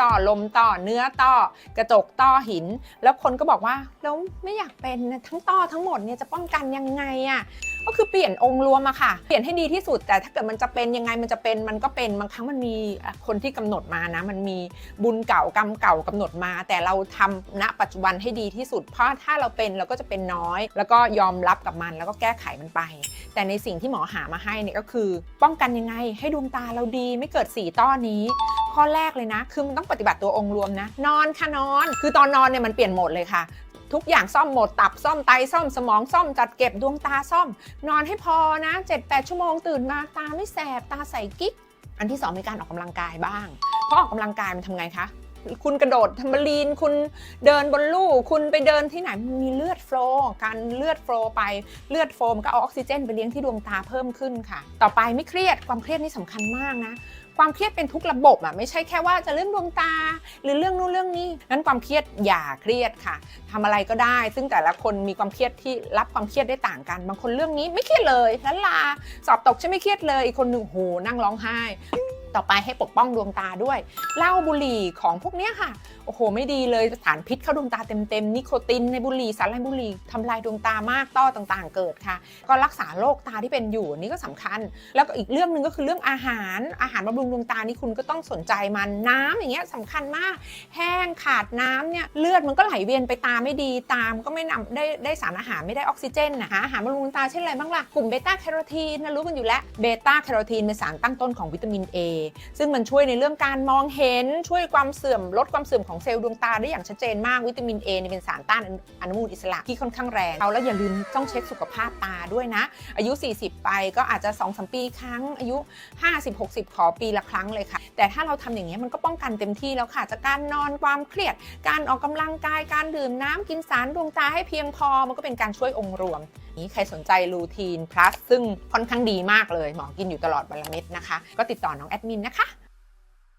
ต่อลมต่อเนื้อต่อกระจกต่อหิน แล้วคนก็บอกว่าแล้วไม่อยากเป็นนะทั้งต่อทั้งหมดเนี่ยจะป้องกันยังไงอะก็คือเปลี่ยนองค์รวมอะค่ะ เปลี่ยนให้ดีที่สุด แต่ถ้าเกิดมันจะเป็นยังไงมันจะเป็นมันก็เป็นบางครั้งมันมีคนที่กำหนดมานะ มันมีบุญเก่ากรรมเก่ากำหนดมา แต่เราทำณปัจจุบันให้ดีที่สุด เพราะถ้าเราเป็นเราก็จะเป็นน้อย แล้วก็ยอมรับกับมันแล้วก็แก้ไขมันไป แต่ในสิ่งที่หมอหามาให้เนี่ยก็คือ ป้องกันยังไงให้ดวงตาเราดีไม่เกิดสีต้อนี้ ข้อแรกเลยนะ คือมันต้องปฏิบัติตัวองค์รวมนะ นอนค่ะนอน คือตอนนอนเนี่ยมันเปลี่ยนโหมดเลยค่ะ ทุกอย่างซ่อมหมด ตับซ่อมไตซ่อมสมองซ่อมจัดเก็บดวงตาซ่อม นอนให้พอนะ 7-8 ชั่วโมงตื่นมาตาไม่แสบตาใสกิ๊ก อันที่สองมีการออกกำลังกายบ้าง เพราะออกกำลังกายมันทำไงคะ คุณกระโดดทำบลีน คุณเดินบนลู่คุณไปเดินที่ไหนมันมีเลือดโฟลการเลือดโฟลไปเลือดโฟมนก็เอาออกซิเจนไปเลี้ยงที่ดวงตาเพิ่มขึ้นค่ะ ต่อไปไม่เครียดความเครียดนี่สำคัญมากนะความเครียดเป็นทุกระบบอะไม่ใช่แค่ว่าจะเรื่องดวงตา หรือเรื่องนู้นเรื่องนี้นั้นความเครียดอย่าเครียดค่ะทำอะไรก็ได้ ซึ่งแต่ละคนมีความเครียดที่รับความเครียดได้ต่างกัน บางคนเรื่องนี้ไม่เครียดเลยลันลาสอบตกใช่ไม่เครียดเลยอีกคนหนึ่งโหนั่งร้องไห้ ต่อไปให้ปกป้องดวงตาด้วยเหล้าบุหรี่ของพวกเนี้ยค่ะ โอ้โห ไม่ดีเลยสารพิษเข้าดวงตาเต็มๆ นิโคตินในบุหรี่สารลายบุหรี่ทำลายดวงตามากต้อต่างๆ เกิดค่ะ ก็รักษาโรคตาที่เป็นอยู่นี่ก็สำคัญ แล้วก็อีกเรื่องหนึ่งก็คือเรื่องอาหารอาหารบำรุงดวงตานี่คุณก็ต้องสนใจมันน้ำอย่างเงี้ยสำคัญมาก แห้งขาดน้ำเนี่ยเลือดมันก็ไหลเวียนไปตาไม่ดีตามก็ไม่นำได้ได้สารอาหารไม่ได้ออกซิเจนนะหาอาหารบำรุงดวงตาเช่นอะไรบ้างล่ะกลุ่มเบต้าแคโรทีนนะรู้กันอยู่แล้วเบต้าแคโรทีนเป็นสารตั้งต้นของวิตามิน A ซึ่งมันช่วยในเรื่องการมองเห็นช่วยความเสื่อมลดความเสื่อมของเซลล์ดวงตาได้อย่างชัดเจนมากวิตามิน A เนี่ยเป็นสารต้านอนุมูลอิสระที่ค่อนข้างแรงเอาแล้วอย่าลืมต้องเช็คสุขภาพตาด้วยนะ อายุ 40 ไปก็อาจจะ2-3ปีครั้ง อายุ 50-60 ขอปีละครั้งเลยค่ะ แต่ถ้าเราทำอย่างนี้ยมันก็ป้องกันเต็มที่แล้วค่ะจากการนอนความเครียด การออกกำลังกายการดื่มน้ำกินสารดวงตาให้เพียงพอมันก็เป็นการช่วยองค์รวม นี้ใครสนใจลูทีน plus ซึ่งค่อนข้างดีมากเลยหมอกินอยู่ตลอดวันละเม็ดนะคะ ก็ติดต่อน้องแอดมินนะคะ